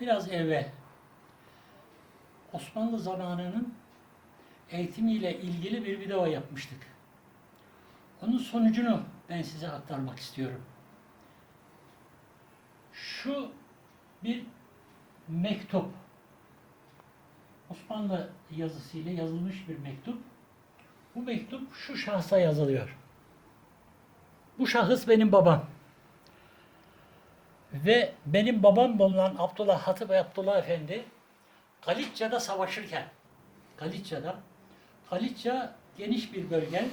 biraz evvel Osmanlı zamanının eğitimiyle ilgili bir video yapmıştık. Onun sonucunu ben size aktarmak istiyorum. Şu bir mektup. Osmanlı yazısıyla yazılmış bir mektup. Bu mektup şu şahsa yazılıyor. Bu şahıs benim babam. Ve benim babam bulunan Abdullah Hatip Abdullah Efendi Galicia'da savaşırken Galicia'da Galicia geniş bir bölge.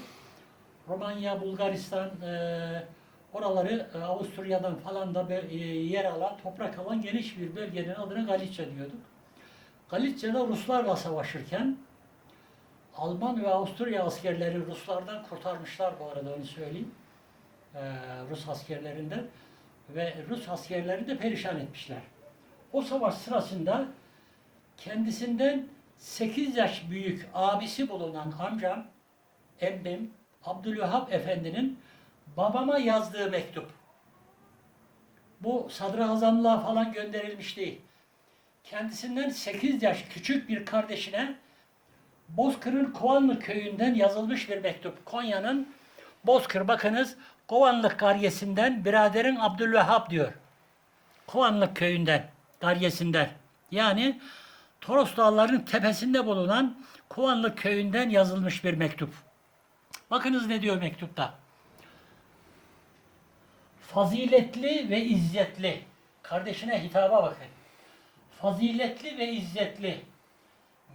Romanya, Bulgaristan eee, oraları e, Avusturya'dan falan da e, yer alan, toprak alan geniş bir bölgenin adına Galicia diyorduk. Galicia'da Ruslarla savaşırken Alman ve Avusturya askerleri Ruslardan kurtarmışlar bu arada onu söyleyeyim. Eee, Rus askerlerinden ve Rus askerleri de perişan etmişler. O savaş sırasında kendisinden 8 yaş büyük abisi bulunan amcam, emmim Abdülvehhab Efendi'nin babama yazdığı mektup. Bu sadrazamlığa falan gönderilmiş değil. Kendisinden 8 yaş küçük bir kardeşine Bozkır'ın Kovanlı köyünden yazılmış bir mektup. Konya'nın Bozkır bakınız Kovanlık karyesinden biraderin Abdülvehhab diyor. Kovanlık köyünden, karyesinden. Yani Toros Dağları'nın tepesinde bulunan Kovanlık köyünden yazılmış bir mektup. Bakınız ne diyor mektupta. Faziletli ve izzetli. Kardeşine hitaba bakın. Faziletli ve izzetli.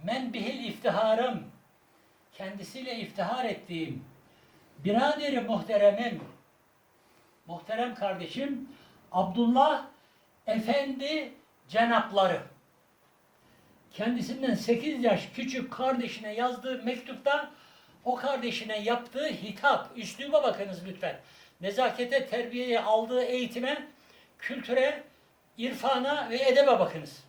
Men bihil iftiharım. Kendisiyle iftihar ettiğim biraderi muhteremim, muhterem kardeşim Abdullah Efendi Cenapları. Kendisinden 8 yaş küçük kardeşine yazdığı mektupta o kardeşine yaptığı hitap, üsluba bakınız lütfen. Nezakete, terbiyeye aldığı eğitime, kültüre, irfana ve edebe bakınız.